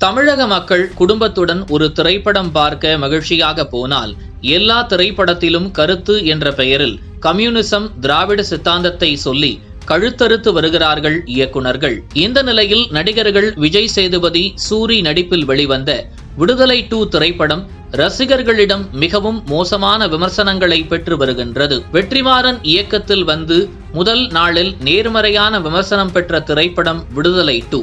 தமிழக மக்கள் குடும்பத்துடன் ஒரு திரைப்படம் பார்க்க மகிழ்ச்சியாக போனால் எல்லா திரைப்படத்திலும் கருத்து என்ற பெயரில் கம்யூனிசம் திராவிட சித்தாந்தத்தை சொல்லி கழுத்தறுத்து வருகிறார்கள் இயக்குனர்கள் இந்த நிலையில் நடிகர்கள் விஜய் சேதுபதி சூரி நடிப்பில் வெளிவந்த விடுதலை டூ திரைப்படம் ரசிகர்களிடம் மிகவும் மோசமான விமர்சனங்களை பெற்று வருகின்றது. வெற்றிமாறன் இயக்கத்தில் வந்து முதல் நாளில் நேர்மறையான விமர்சனம் பெற்ற திரைப்படம் விடுதலை டூ.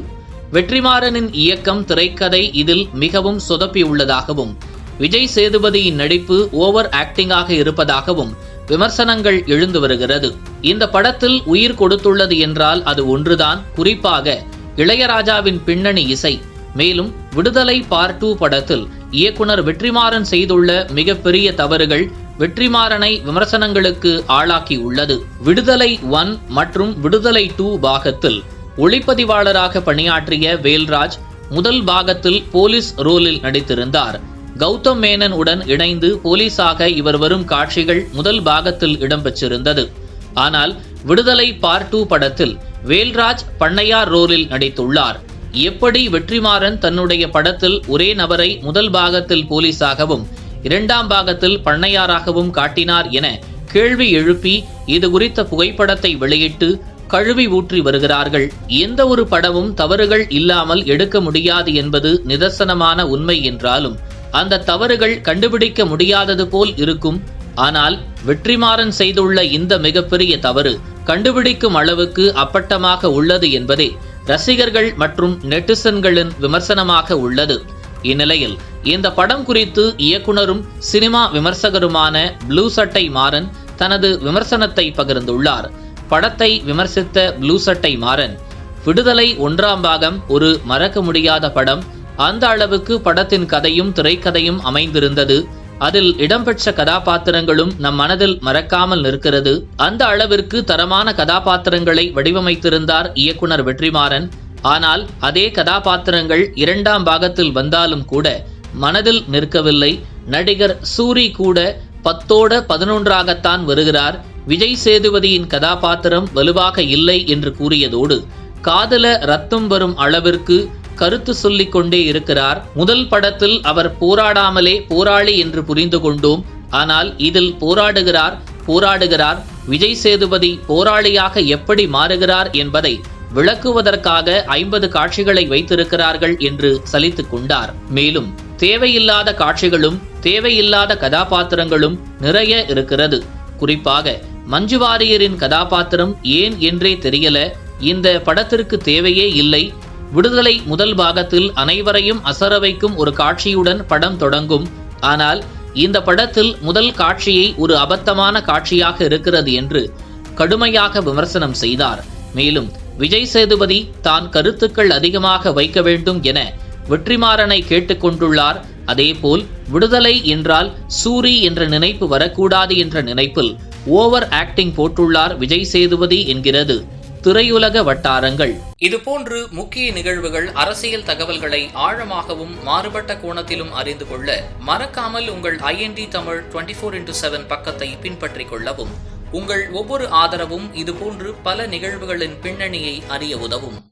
வெற்றிமாறனின் இயக்கம் திரைக்கதை இதில் மிகவும் சொதப்பியுள்ளதாகவும் விஜய் சேதுபதியின் நடிப்பு ஓவர் ஆக்டிங்காக இருப்பதாகவும் விமர்சனங்கள் எழுந்து வருகிறது. இந்த படத்தில் உயிர் கொடுத்துள்ளது என்றால் அது ஒன்றுதான். குறிப்பாக இளையராஜாவின் பின்னணி இசை. மேலும் விடுதலை பார்ட் டூ படத்தில் இயக்குனர் வெற்றிமாறன் செய்துள்ள மிகப்பெரிய தவறுகள் வெற்றிமாறனை விமர்சனங்களுக்கு ஆளாக்கி உள்ளது விடுதலை ஒன் மற்றும் விடுதலை டூ பாகத்தில் ஒளிப்பதிவாளராக பணியாற்றிய வேல்ராஜ் முதல் பாகத்தில் போலீஸ் ரோலில் நடித்திருந்தார். கௌதம் மேனன் உடன் இணைந்து போலீஸாக இவர் வரும் காட்சிகள் முதல் பாகத்தில் இடம்பெற்றிருந்தது. ஆனால் விடுதலை பார்ட் டூ படத்தில் வேல்ராஜ் பண்ணையார் ரோலில் நடித்துள்ளார். எப்படி வெற்றிமாறன் தன்னுடைய படத்தில் ஒரே நபரை முதல் பாகத்தில் போலீஸாகவும் இரண்டாம் பாகத்தில் பண்ணையாராகவும் காட்டினார் என கேள்வி எழுப்பி இது குறித்த புகைப்படத்தை வெளியிட்டு கழுவி ஊற்றி வருகிறார்கள். எந்த ஒரு படமும் தவறுகள் இல்லாமல் எடுக்க முடியாது என்பது நிதர்சனமான உண்மை என்றாலும் அந்த தவறுகள் கண்டுபிடிக்க முடியாதது போல் இருக்கும். ஆனால் வெற்றிமாறன் செய்துள்ள இந்த மிகப்பெரிய தவறு கண்டுபிடிக்கும் அளவுக்கு அப்பட்டமாக உள்ளது என்பதே ரசிகர்கள் மற்றும் நெட்டிசன்களின் விமர்சனமாக உள்ளது. இந்நிலையில் இந்த படம் குறித்து இயக்குனரும் சினிமா விமர்சகருமான ப்ளூ சட்டை மாறன் தனது விமர்சனத்தை பகிர்ந்துள்ளார். படத்தை விமர்சித்த ப்ளூ சட்டை மாறன். விடுதலை ஒன்றாம் பாகம் ஒரு மறக்க முடியாத படம். அந்த அளவுக்கு படத்தின் கதையும் திரைக்கதையும் அமைந்திருந்தது. அதில் இடம்பெற்ற கதாபாத்திரங்களும் நம் மனதில் மறக்காமல் நிற்கிறது. அந்த அளவிற்கு தரமான கதாபாத்திரங்களை வடிவமைத்திருந்தார் இயக்குனர் வெற்றிமாறன். ஆனால் அதே கதாபாத்திரங்கள் இரண்டாம் பாகத்தில் வந்தாலும் கூட மனதில் நிற்கவில்லை. நடிகர் சூரி கூட பத்தோட பதினொன்றாகத்தான் வருகிறார். விஜய் சேதுபதியின் கதாபாத்திரம் வலுவாக இல்லை என்று கூறியதோடு காதல ரத்தம் வரும் அளவிற்கு கருத்து சொல்லிக் கொண்டே இருக்கிறார். முதல் படத்தில் அவர் போராடாமலே போராளி என்று புரிந்து கொண்டோம். ஆனால் இதில் போராடுகிறார் போராடுகிறார். விஜய் சேதுபதி போராளியாக எப்படி மாறுகிறார் என்பதை விளக்குவதற்காக ஐம்பது காட்சிகளை வைத்திருக்கிறார்கள் என்று சலித்துக் கொண்டார். மேலும் தேவையில்லாத காட்சிகளும் தேவையில்லாத கதாபாத்திரங்களும் நிறைய இருக்கிறது. குறிப்பாக மஞ்சு வாரியரின் கதாபாத்திரம் ஏன் என்றே தெரியல. இந்த படத்திற்கு தேவையே இல்லை. விடுதலை முதல் பாகத்தில் அனைவரையும் அசர வைக்கும் ஒரு காட்சியுடன் படம் தொடங்கும். ஆனால் இந்த படத்தில் முதல் காட்சியை ஒரு அபத்தமான காட்சியாக இருக்கிறது என்று கடுமையாக விமர்சனம் செய்தார். மேலும் விஜய் சேதுபதி தான் கருத்துக்கள் அதிகமாக வைக்க வேண்டும் என வெற்றிமாறனை கேட்டுக்கொண்டுள்ளார் அதேபோல் விடுதலை என்றால் சூரி என்ற நினைப்பு வரக்கூடாது என்ற நினைப்பில் ஓவர் ஆக்டிங் போட்டுள்ளார் விஜய் சேதுபதி என்கிறது. திரையுலக வட்டாரங்கள். இதுபோன்று முக்கிய நிகழ்வுகள் அரசியல் தகவல்களை ஆழமாகவும் மாறுபட்ட கோணத்திலும் அறிந்து கொள்ள மறக்காமல் உங்கள் IND Tamil twenty four into seven பக்கத்தை பின்பற்றிக் கொள்ளவும். உங்கள் ஒவ்வொரு ஆதரவும் இதுபோன்று பல நிகழ்வுகளின் பின்னணியை அறிய உதவும்.